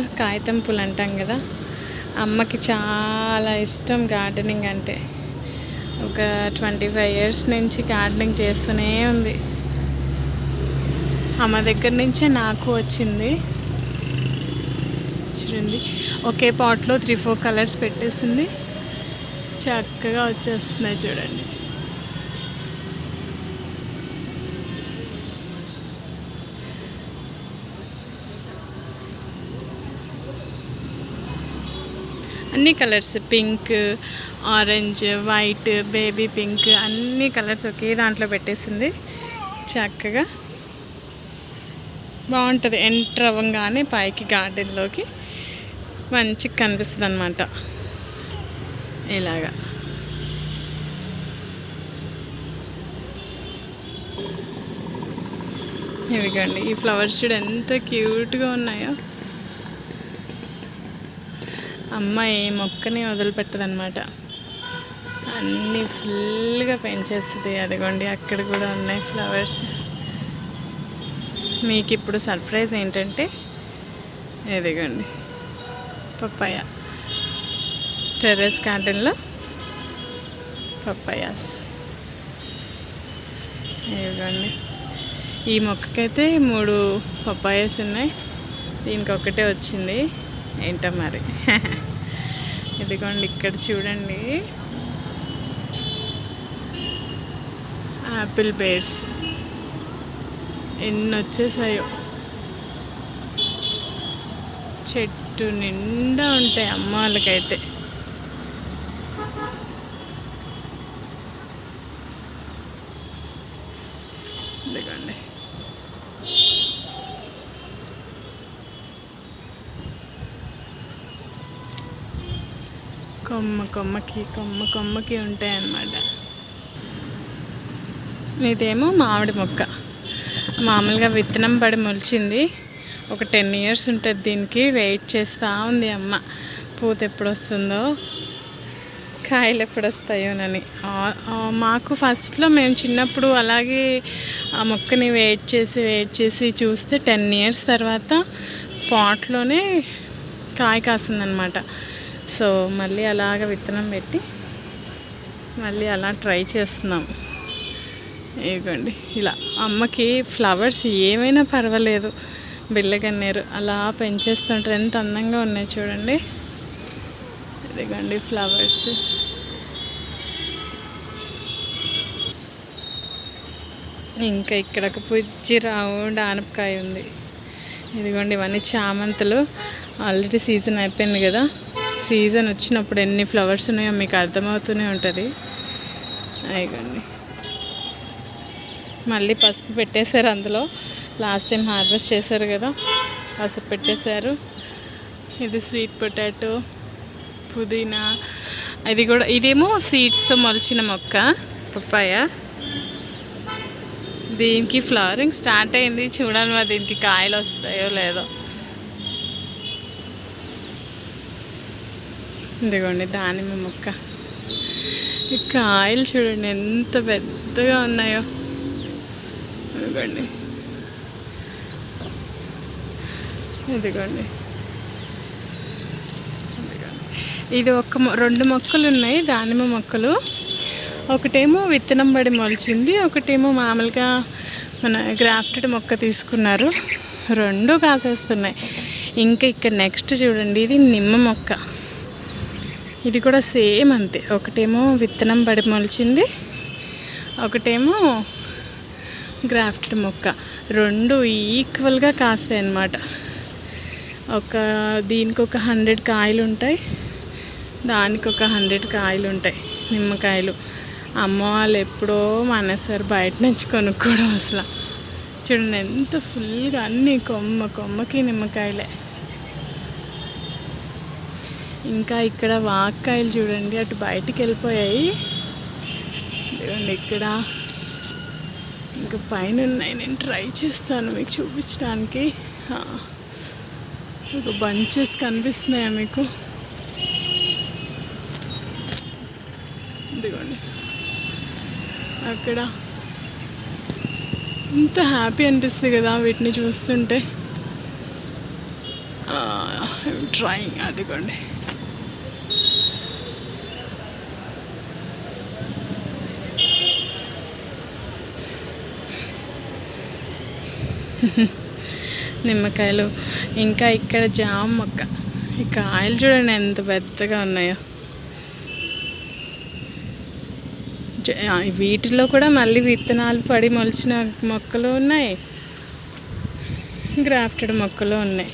కాగితం పూలు అంటాం కదా అమ్మకి చాలా ఇష్టం గార్డెనింగ్ అంటే. ఒక ట్వంటీ ఫైవ్ ఇయర్స్ నుంచి గార్డెనింగ్ చేస్తూనే ఉంది. అమ్మ దగ్గర నుంచే నాకు వచ్చింది. చూడండి ఒకే పాట్లో త్రీ ఫోర్ కలర్స్ పెట్టేసింది. చక్కగా వచ్చేస్తున్నాయి చూడండి. అన్ని colours pink orange white baby pink అన్ని కలర్స్ ఒకే దాంట్లో పెట్టేసింది. చక్కగా బాగుంటుంది. ఎంటర్ అవ్వగానే పైకి గార్డెన్లోకి మంచిగా కనిపిస్తుంది అనమాట ఇలాగా. ఇవిగోండి ఈ ఫ్లవర్స్ చూడు ఎంత క్యూట్గా ఉన్నాయో. అమ్మ ఏ మొక్కని వదిలిపెట్టదనమాట అన్నీ ఫుల్గా పెంచేస్తుంది అదిగోండి అక్కడ కూడా ఉన్నాయి ఫ్లవర్స్. మీకు ఇప్పుడు సర్ప్రైజ్ ఏంటంటే ఇదిగోండి పప్పాయ. టెర్రస్ గార్డెన్లో పప్పాయాస్. ఇదిగోండి ఈ మొక్కకైతే మూడు పప్పాయస్ ఉన్నాయి. దీనికి ఒకటే వచ్చింది. ఏంటో మరి? ఇదిగోండి ఇక్కడ చూడండి. Apple bers. ఎన్ని వచ్చేసాయో. చెట్టు నిండా ఉంటాయి అమ్మ వాళ్ళకైతే. ఇదిగోండి. కొమ్మ కొమ్మకి కొమ్మ కొమ్మకి ఉంటాయి అన్నమాట ఇదేమో మామిడి మొక్క. మామూలుగా విత్తనం పడి మొలిచింది. ఒక టెన్ ఇయర్స్ ఉంటుంది దీనికి వెయిట్ చేస్తూ ఉంది అమ్మ. పూత ఎప్పుడు వస్తుందో కాయలు ఎప్పుడు వస్తాయోనని మాకు ఫస్ట్లో మేము చిన్నప్పుడు అలాగే ఆ మొక్కని వెయిట్ చేసి వెయిట్ చేసి చూస్తే టెన్ ఇయర్స్ తర్వాత పాట్లోనే కాయ కాసిందనమాట సో మళ్ళీ అలాగ విత్తనం పెట్టి మళ్ళీ అలా ట్రై చేస్తున్నాం. ఇదిగోండి ఇలా అమ్మకి ఫ్లవర్స్ ఏమైనా పర్వాలేదు. బిల్లగన్నేరు అలా పెంచేస్తుంటారు. ఎంత అందంగా ఉన్నాయి చూడండి. ఇదిగోండి ఫ్లవర్స్. ఇంకా ఇక్కడ ఒక పుచ్చి రౌండ్ ఆనపకాయ ఉంది. ఇదిగోండి ఇవన్నీ చామంతులు. ఆల్రెడీ సీజన్ అయిపోయింది కదా. సీజన్ వచ్చినప్పుడు ఎన్ని ఫ్లవర్స్ ఉన్నాయో మీకు అర్థమవుతూనే ఉంటుంది. ఇదిగోండి మళ్ళీ పసుపు పెట్టేశారు అందులో. లాస్ట్ టైం హార్వెస్ట్ చేశారు కదా పసుపు పెట్టేశారు. ఇది స్వీట్ పొటాటో పుదీనా ఇది కూడా ఇదేమో సీడ్స్తో మొలిచిన మొక్క పప్పాయ. దీనికి ఫ్లవరింగ్ స్టార్ట్ అయింది. చూడాలి మరి దీనికి కాయలు వస్తాయో లేదో. ఇదిగోండి దానిమ్మ మొక్క. ఈ కాయలు చూడండి ఎంత పెద్దగా ఉన్నాయో. ఇదిగోండి. ఇదిగోండి. ఇది ఒక రెండు మొక్కలు ఉన్నాయి దానిమ్మ మొక్కలు. ఒకటేమో విత్తనం పడి మొలిచింది ఒకటేమో మామూలుగా మన గ్రాఫ్టెడ్ మొక్క తీసుకున్నారు. రెండు కాసేస్తున్నాయి. ఇంకా ఇక్కడ నెక్స్ట్ చూడండి ఇది నిమ్మ మొక్క. ఇది కూడా సేమ్ అంతే. ఒకటేమో విత్తనం పడి మొలిచింది ఒకటేమో గ్రాఫ్టెడ్ మొక్క. రెండు ఈక్వల్గా కాస్తాయి అన్నమాట. ఒక దీనికి ఒక హండ్రెడ్ కాయలు ఉంటాయి దానికి ఒక హండ్రెడ్ కాయలు ఉంటాయి నిమ్మకాయలు. అమ్మ వాళ్ళు ఎప్పుడో మానేసారు బయట నుంచి కొనుక్కోవడం అసలు. చూడండి ఎంత ఫుల్గా అన్ని కొమ్మ కొమ్మకి నిమ్మకాయలే. ఇంకా ఇక్కడ వాక్కాయలు చూడండి అటు బయటికి వెళ్ళిపోయాయి. చూడండి ఇక్కడ. ఇంకా పైన ఉన్నాయి నేను ట్రై చేస్తాను మీకు చూపించడానికి. ఒక బంచెస్ కనిపిస్తున్నాయా మీకు? ఇదిగోండి. అక్కడ. ఎంత హ్యాపీ అనిపిస్తుంది కదా వీటిని చూస్తుంటే. ట్రాయింగ్ ట్రైంగ్ అదిగోండి. నిమ్మకాయలు. ఇంకా ఇక్కడ జామ మొక్క. ఈ కాయలు చూడండి ఎంత పెద్దగా ఉన్నాయో. వీటిలో కూడా మళ్ళీ విత్తనాలు పడి మొలిచిన మొక్కలు ఉన్నాయి. గ్రాఫ్టెడ్ మొక్కలు ఉన్నాయి.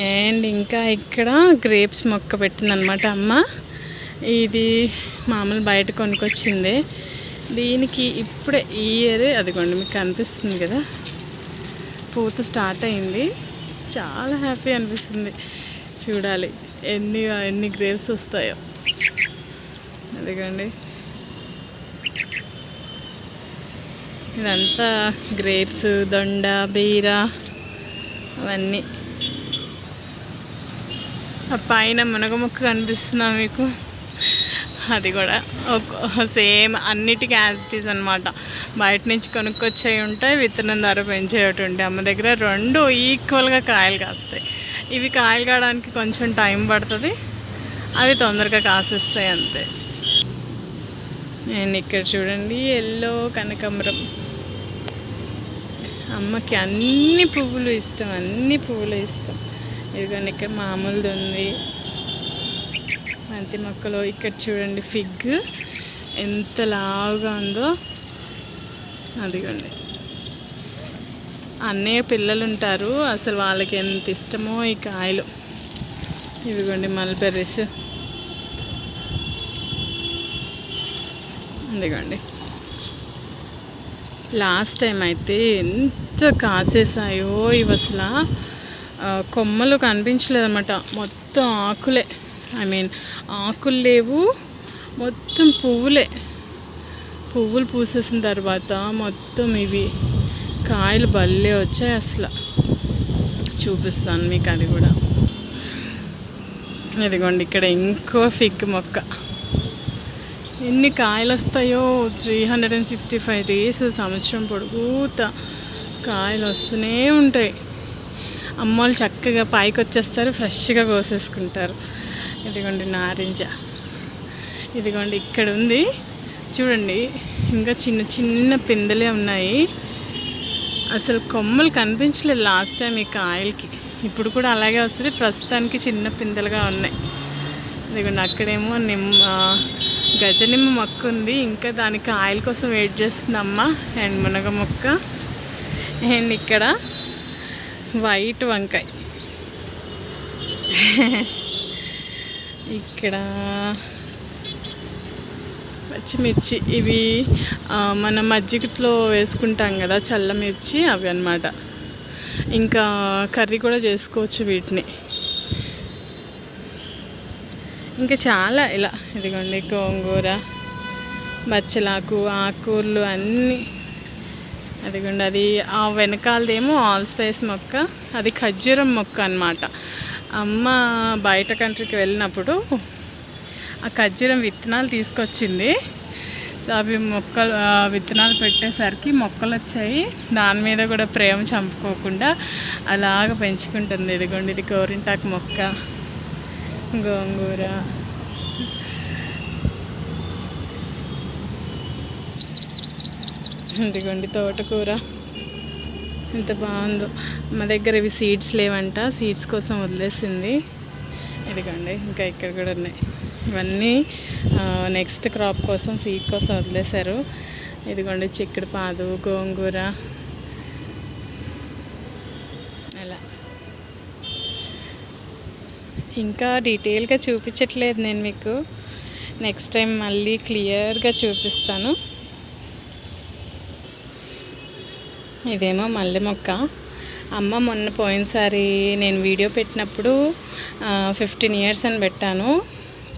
అండ్ ఇంకా ఇక్కడ గ్రేప్స్ మొక్క పెట్టిందనమాట అమ్మ. ఇది మామూలు బయట కొనుక్కొచ్చింది. దీనికి ఇప్పుడే ఈ ఇయర్ అదిగోండి మీకు కనిపిస్తుంది కదా. పూత స్టార్ట్ అయింది. చాలా హ్యాపీ అనిపిస్తుంది. చూడాలి ఎన్ని ఎన్ని గ్రేప్స్ వస్తాయో. అదిగండి. ఇదంతా గ్రేప్స్ దొండ బీర అవన్నీ. ఆ పైన మునగ మొక్క కనిపిస్తుందా మీకు? అది కూడా. సేమ్ అన్నిటికీ యాజిటీస్ అనమాట బయట నుంచి కొనుక్కొచ్చేవి ఉంటాయి విత్తనం ధర పెంచేవి ఉంటాయి. అమ్మ దగ్గర రెండు ఈక్వల్గా కాయలు కాస్తాయి. ఇవి కాయలు కాయడానికి కొంచెం టైం పడుతుంది. అవి తొందరగా కాసేస్తాయి అంతే. నేను ఇక్కడ చూడండి ఎల్లో కనకాంబరం. అమ్మకి అన్ని పువ్వులు ఇష్టం అన్ని పువ్వులు ఇష్టం. ఇదిగోండి ఇక్కడ మామూలుది ఉంది. మంతి మొక్కలు ఇక్కడ చూడండి ఫిగ్. ఎంత లావుగా ఉందో. అదిగోండి. అన్నయ్య పిల్లలు ఉంటారు అసలు వాళ్ళకి ఎంత ఇష్టమో ఈ కాయలు. ఇదిగోండి మల్బెర్రీస్ ఇదిగోండి లాస్ట్ టైం అయితే ఎంత కాసేసాయో ఇవి అసలు. కొమ్మలు కొమ్మలు కనిపించలేదన్నమాట. మొత్తం ఆకులే. ఐ మీన్ ఆకులు లేవు. మొత్తం పువ్వులే. పువ్వులు పూసేసిన తర్వాత మొత్తం ఇవి. కాయలు భలే వచ్చాయి అసలు. చూపిస్తాను మీకు అది కూడా. ఇదిగోండి ఇక్కడ ఇంకో ఫిగ్ మొక్క. ఎన్ని కాయలు వస్తాయో. Three hundred and sixty five days సంవత్సరం పొడుగుతా కాయలు వస్తూనే ఉంటాయి. అమ్మోళ్ళు చక్కగా పైకి వచ్చేస్తారు ఫ్రెష్గా కోసేసుకుంటారు. ఇదిగోండి నారింజ ఇదిగోండి ఇక్కడ ఉంది. చూడండి ఇంకా చిన్న చిన్న పిందెలే ఉన్నాయి. అసలు కొమ్మలు కనిపించలేదు లాస్ట్ టైం ఈ కాయలకి. ఇప్పుడు కూడా అలాగే వస్తుంది. ప్రస్తుతానికి చిన్న పిందెలుగా ఉన్నాయి. ఇదిగోండి అక్కడేమో నిమ్మ గజనిమ్మ గజ నిమ్మ మొక్క ఉంది. ఇంకా దాని కాయల కోసం వెయిట్ చేస్తుందమ్మ. అండ్ మునగ మొక్క. అండ్ ఇక్కడ వైట్ వంకాయ. ఇక్కడ పచ్చిమిర్చి ఇవి మన మజ్జిగలో వేసుకుంటాం కదా చల్లమిర్చి అవి అన్నమాట. ఇంకా కర్రీ కూడా చేసుకోవచ్చు వీటిని. ఇంకా చాలా ఇలా ఇదిగోండి గోంగూర బచ్చలాకు ఆకూరలు అన్నీ. అదిగోండి అది ఆ వెనకాలదేమో ఆల్ స్పైస్ మొక్క అది ఖర్జూరం మొక్క అన్నమాట. అమ్మ బయట కంట్రీకి వెళ్ళినప్పుడు ఆ ఖర్జూరం విత్తనాలు తీసుకొచ్చింది. సో అవి మొక్కలు విత్తనాలు పెట్టేసరికి మొక్కలు వచ్చాయి. దాని మీద కూడా ప్రేమ చంపుకోకుండా అలాగ పెంచుకుంటుంది. ఇదిగోండి ఇది గోరింటాకు మొక్క. గోంగూర. ఇదిగోండి తోటకూర. ఎంత బాగుందో. మా దగ్గర ఇవి సీడ్స్ లేవంట. సీడ్స్ కోసం వదిలేసింది. ఇదిగోండి ఇంకా ఇక్కడ కూడా ఉన్నాయి. ఇవన్నీ నెక్స్ట్ క్రాప్ కోసం సీడ్ కోసం వదిలేశారు. ఇదిగోండి చిక్కుడు పాదు గోంగూర. అలా. ఇంకా డీటెయిల్గా చూపించట్లేదు నేను మీకు. నెక్స్ట్ టైం మళ్ళీ క్లియర్గా చూపిస్తాను. ఇదేమో మల్లె మొక్క. అమ్మ మొన్న పోయినసారి నేను వీడియో పెట్టినప్పుడు ఫిఫ్టీన్ ఇయర్స్ అని పెట్టాను.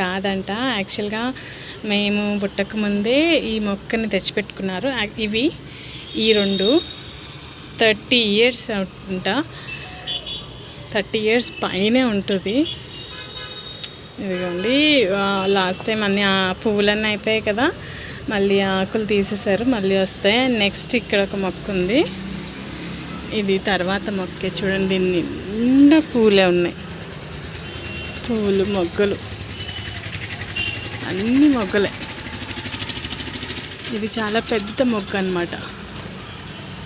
కాదంట యాక్చువల్గా మేము పుట్టక ముందే ఈ మొక్కని తెచ్చిపెట్టుకున్నారు. ఇవి ఈ రెండు. థర్టీ ఇయర్స్ ఉంట థర్టీ ఇయర్స్ పైనే ఉంటుంది. ఇదిగోండి లాస్ట్ టైం అన్ని ఆ పువ్వులన్నీ అయిపోయాయి కదా. మళ్ళీ ఆకులు తీసేశారు మళ్ళీ వస్తాయి నెక్స్ట్ ఇక్కడ ఒక మొక్క ఉంది. ఇది తర్వాత మొక్కే చూడండి దీన్ని నిండా పూలే ఉన్నాయి. పూలు మొగ్గలు. అన్ని మొగ్గలే. ఇది చాలా పెద్ద మొగ్గ అనమాట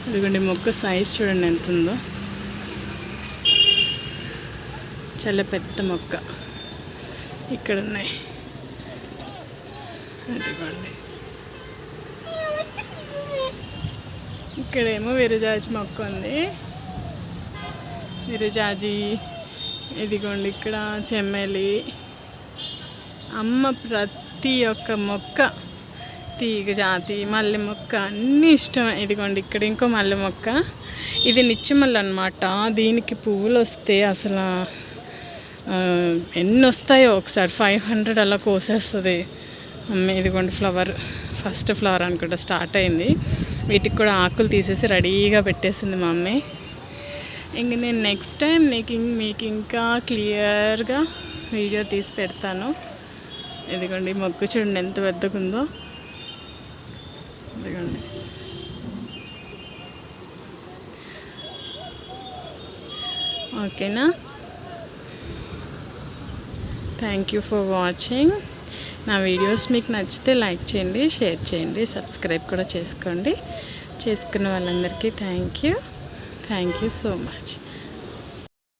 ఇదిగోండి మొగ్గ సైజ్ చూడండి ఎంత ఉందో చాలా పెద్ద మొక్క. ఇక్కడ ఉన్నాయి. అదిగోండి ఇక్కడేమో విరజాజి మొక్క ఉంది. విరజాజి ఇదిగోండి ఇక్కడ చెమ్మలి. అమ్మ ప్రతి ఒక్క మొక్క తీగ జాతి మల్లె మొక్క అన్నీ ఇష్టమే. ఇదిగోండి ఇక్కడ ఇంకో మల్లె మొక్క. ఇది నిత్యమల్లి అనమాట దీనికి పువ్వులు వస్తే అసలు ఎన్ని వస్తాయో ఒకసారి. ఫైవ్ హండ్రెడ్ అలా కోసేస్తుంది. అమ్మ ఇదిగోండి ఫ్లవర్. ఫస్ట్ ఫ్లవర్ అనుకుంటా స్టార్ట్ అయింది. వీటికి కూడా ఆకులు తీసేసి రెడీగా పెట్టేసింది మా అమ్మే. ఇంక నేను నెక్స్ట్ టైం నీకు మీకు ఇంకా క్లియర్గా వీడియో తీసి పెడతాను. ఇదిగోండి మొక్కు మొగ్గు చూడండి ఎంత పెద్దగుందో. ఇదిగోండి. ఓకేనా? థ్యాంక్ యూ ఫర్ వాచింగ్ నా వీడియోస్ మీకు నచ్చితే లైక్ చేయండి షేర్ చేయండి సబ్స్క్రైబ్ కూడా చేసుకోండి. చేసుకున్న వాళ్ళందరికీ thank you. Thank you so much.